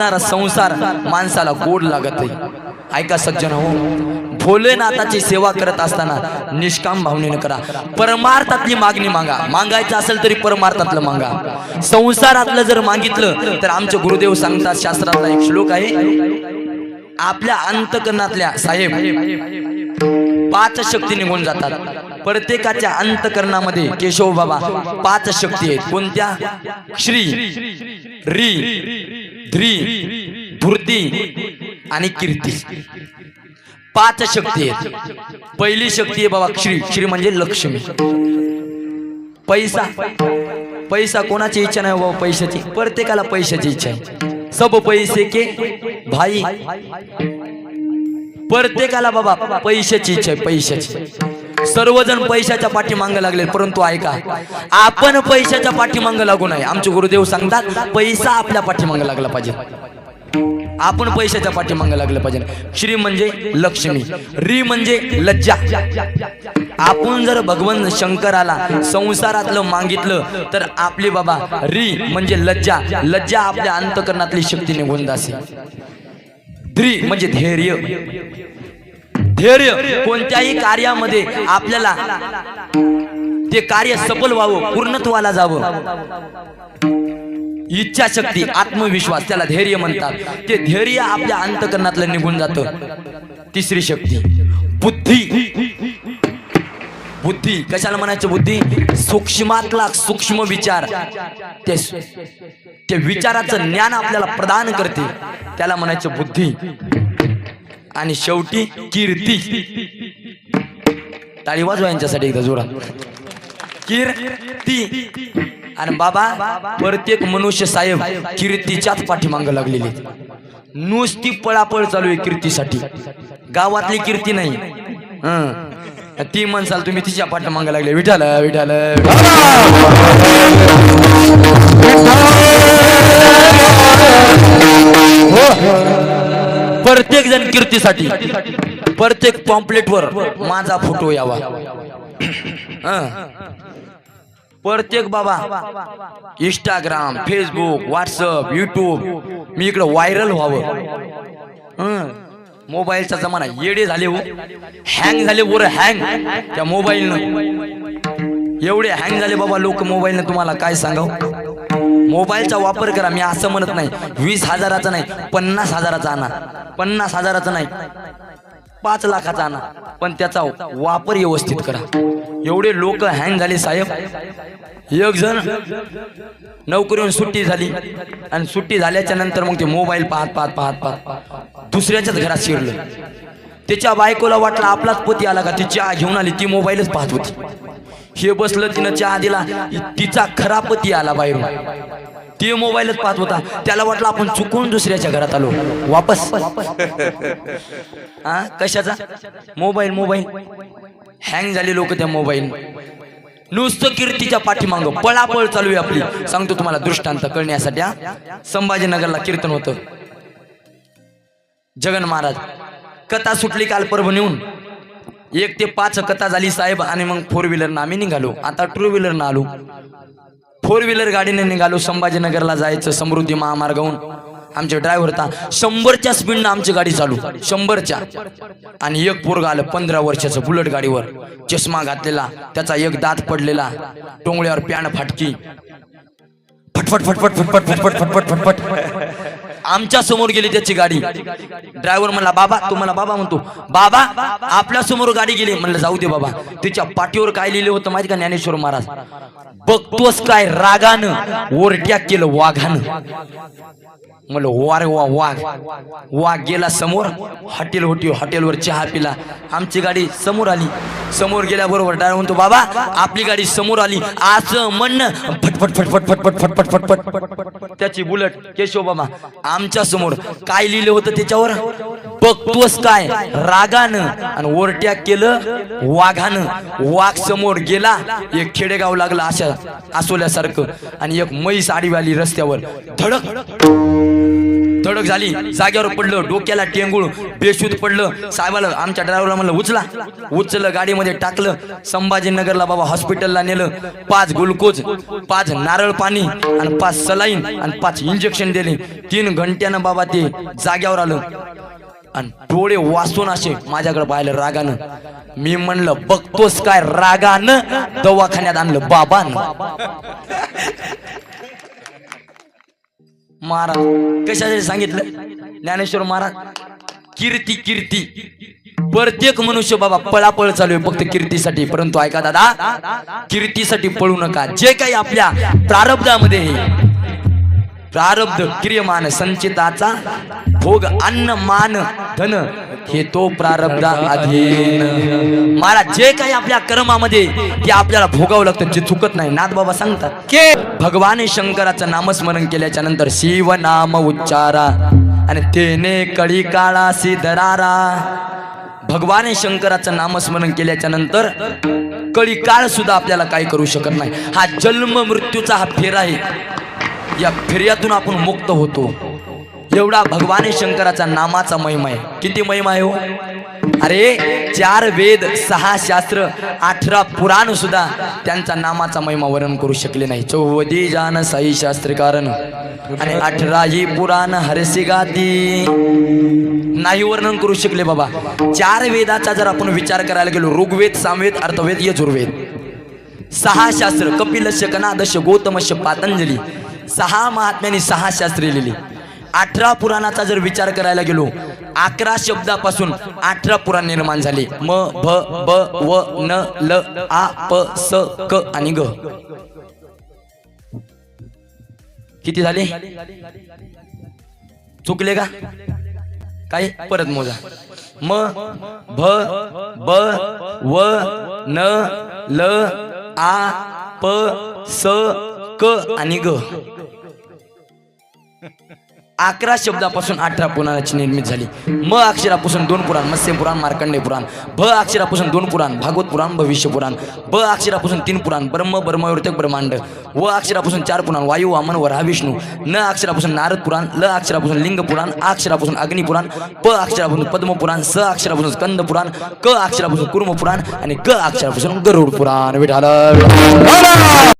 संसार माणसाला गोड लागत आहे ऐका सज्जन हो भोलेनाथाची सेवा करत असताना निष्काम भावनेने करा. परमार्थातली मागणी मागा. मागायचं असेल तरी परमार्थातलं मागा. संसारातलं जर मागितलं तर आमचे गुरुदेव सांगतात शास्त्रातला एक श्लोक आहे आपल्या अंतकरणातल्या साहेब पाच शक्ती निघून जातात. प्रत्येकाच्या अंतकरणामध्ये केशव बाबा पाच शक्ती आहेत. कोणत्या? श्री री ध्री धृती आणि कीर्ती. पाच शक्ती आहेत. पहिली शक्ती आहे बाबा श्री श्री म्हणजे लक्ष्मी. पैसा. पैसा कोणाची इच्छा नाही बाबा पैशाची. प्रत्येकाला पैशाची इच्छा आहे. सब पैसे के भाई. प्रत्येकाला बाबा पैशाची इच्छा आहे पैशाची. सर्वजण पैशाच्या पाठीमांग लागले. परंतु ऐका आपण पैशाच्या पाठीमांग लागू नये. आमचे गुरुदेव सांगतात पैसा आपल्या पाठीमागं लागला पाहिजे. आपण पैशाच्या पाठीमांग लागलं पाहिजे. श्री म्हणजे लक्ष्मी री म्हणजे लज्जा. आपण जर भगवान शंकराला संसारातलं मागितलं तर आपली बाबा री म्हणजे लज्जा. लज्जा आपल्या अंतकरणातली शक्ती निघून जाते. ध्री म्हणजे धैर्य. धैर्य कोणत्याही कार्यामध्ये आपल्याला ते कार्य सफल व्हावं पूर्णत्वाला जावं. इच्छाशक्ती आत्मविश्वास त्याला धैर्य म्हणतात. ते धैर्य आपल्या अंतकरणातलं निघून जातं. तिसरी शक्ती बुद्धी. बुद्धी कशाला म्हणायचं बुद्धी? सूक्ष्मातला सूक्ष्म विचार. ते ते विचाराचं ज्ञान आपल्याला प्रदान करते. त्याला म्हणायचं बुद्धी. आणि शेवटी कीर्ती. टाळी वाजवा यांच्यासाठी एकदा जोडा कीर्ती. आणि बाबा प्रत्येक मनुष्य साहेब कीर्तीच्याच पाठीमांग लागलेली नुसती पळापळ चालू आहे कीर्तीसाठी. गावातली कीर्ती नाही. हं. ती म्हणसाल तुम्ही तिच्या पाठीमाग लागले. विठाल विठाल प्रत्येक जण कीर्तीसाठी. प्रत्येक पॉम्पलेटवर माझा फोटो यावा. हं. प्रत्येक बाबा इंस्टाग्राम फेसबुक व्हॉट्सअप युट्यूब मी इकडं व्हायरल व्हावं. मोबाईलचा जमाना येडे झाले हो. हँग झाले वर हँग त्या मोबाईलनं. एवढे हँग झाले बाबा लोक मोबाईलनं. तुम्हाला काय सांगावं? मोबाईलचा वापर करा मी असं म्हणत नाही. वीस हजाराचा नाही पन्नास हजाराचा आणा. पन्नास हजाराचा नाही पाच लाखाचा आणा. पण त्याचा वापर व्यवस्थित करा. एवढे लोक हँग झाले साहेब. एक जण नोकरीहून सुट्टी झाली. आणि सुट्टी झाल्याच्यानंतर मग ते मोबाईल पाहत पाहत पाहत पाहत. दुसऱ्याच्याच घरात शिरलं. त्याच्या बायकोला वाटलं आपलाच पती आला का ती चहा घेऊन आली ती मोबाईलच पाहत होती. हे बसलं तिनं चहा दिला. तिचा खरा पती आला बाहेरून. ते मोबाईलच पाहत होता. त्याला वाटलं आपण चुकून दुसऱ्याच्या घरात आलो. वापस. हा कशाचा? Mobile mobile. हँग झाले लोक त्या मोबाईल. नुसतं कीर्तीच्या पाठीमाग. पळापळ चालू आहे आपली. सांगतो तुम्हाला दृष्टांत कळण्यासाठी संभाजीनगरला कीर्तन होतं. जगन महाराज कथा सुटली काल परभणीहून एक ते पाच कथा झाली साहेब आणि मग फोर व्हीलरनं आम्ही निघालो. आता टू व्हीलरनं आलो. फोर व्हीलर गाडीने निघालो संभाजीनगरला जायचं समृद्धी महामार्गाहून आमचे ड्रायव्हर होता शंभरच्या स्पीडनं आमची गाडी चालू. शंभरच्या. आणि एक पोरगा आलं पंधरा वर्षाचं बुलेट गाडीवर. चष्मा घातलेला त्याचा एक दात पडलेला. टोंगळ्यावर प्याण फाटकी. फटफट फटफट फटफट फटफट फटफट फटफट. आमच्यासमोर गेली त्याची गाडी. ड्रायव्हर म्हणला बाबा तो मला बाबा म्हणतो बाबा आपल्यासमोर गाडी गेली. म्हणलं जाऊ दे बाबा. तिच्या पाठीवर काय लिहिलं होतं माहिती का ज्ञानेश्वर महाराज? बघतोस काय रागानं ओरट्या केलं वाघानं. म्हणलं वारे वा वाघ. वाघ गेला समोर हॉटेल होटी हॉटेलवर चहा पिला. आमची गाडी समोर आली. समोर गेल्याबरोबर ड्रायव्हर म्हणतो बाबा आपली गाडी समोर आली. आज म्हणणं. फटफट फटफट फटफट फटफट फटफट. त्याची बुलेट केशव बाबा आमच्यासमोर. काय लिहिलं होतं त्याच्यावर? बघतोस काय? रागानं. आणि ओरट्या केलं वाघानं. वाघ समोर गेला एक खेडेगाव लागला अशा असोल्यासारखं आणि एक म्हैस आडीवाली रस्त्यावर. धडक. धडक झाली. जाग्यावर पडलं डोक्याला टेंगूळ बेशूत पडलं. साहेबाला आमच्या ड्रायव्हरला म्हणलं उचला. उचलं गाडीमध्ये टाकलं. संभाजीनगरला बाबा हॉस्पिटलला नेलं. पाच ग्लुकोज पाच नारळ पाणी आणि पाच सलाईन आणि पाच इंजेक्शन दिले. तीन घंट्यानं बाबा ते जाग्यावर आलं. आणि डोळे वाचून असे माझ्याकडे पाहिलं रागानं. मी म्हणलं बघतोस काय रागानं? दवाखान्यात आणलं बाबान. महाराज कशासाठी सांगितलं? ज्ञानेश्वर महाराज कीर्ती कीर्ती. प्रत्येक मनुष्य बाबा पळापळ चालू आहे फक्त कीर्तीसाठी. परंतु ऐका दादा कीर्तीसाठी पळू नका. जे काही आपल्या प्रारब्धामध्ये प्रारब्ध क्रियमान संचिताचा भोग अन्न मान धन हे तो प्रारब्धा अधीन. महाराज जे काही आपल्या कर्मामध्ये ते आपल्याला भोगावं लागतं जे चुकत नाही. नाथ बाबा सांगतात के भगवान शंकराचं नामस्मरण केल्याच्यानंतर शिव नाम उच्चारा आणि तेने कळी काळा सिद्धरारा भगवान शंकराचं नामस्मरण केल्याच्यानंतर कळी काळ सुद्धा आपल्याला काही करू शकत नाही. हा जन्म मृत्यूचा हा फेर आहे. या फेऱ्यातून आपण मुक्त होतो. एवढा भगवान शंकराचा नामाचा महिमा आहे. किती महिमा आहे हो? अरे चार वेद सहा शास्त्र अठरा पुराण सुद्धा त्यांचा नामाचा महिमा वर्णन करू शकले नाही. चौवदी जान साई शास्त्र कारण आणि अठराही पुराण हरसी गाती. नाही वर्णन करू शकले बाबा. चार वेदाचा जर आपण विचार करायला गेलो ऋग्वेद सामवेद अर्थवेद यजुर्वेद. सहा शास्त्र कपिलश कनादश गौतमस्य पातंजली. सहा महात्म्यांनी सहा शास्त्रे लिहिली. अठरा पुराणाचा जर विचार करायला गेलो अकरा शब्दापासून अठरा पुराण निर्माण झाले. म भ ब व न ल आ प स क आणि ग. किती झाले? चुकले का? काय? परत मोजा. म भ ब व न ल आ प स क आणि ग. अकरा शब्दापासून अठरा पुराणाची निर्मिती झाली. म अक्षरापासून दोन पुराण मत्स्य पुराण मार्कंडे पुराण भ अक्षरापासून दोन पुराण भागवत पुराण भविष्य पुराण ब अक्षरापासून तीन पुराण ब्रह्म ब्रह्मवर्तक ब्रह्मांड व अक्षरापासून चार पुराण वायू वामन वरा विष्णू न अक्षरापासून नारद पुराण ल अक्षरापासून लिंग पुराण आ अक्षरापासून अग्निपुराण प अक्षरापासून पद्म पुराण स अक्षरापासून स्कंद पुराण क अक्षरापासून कुर्म पुराण आणि क अक्षरापासून गरुड पुराण. विठाला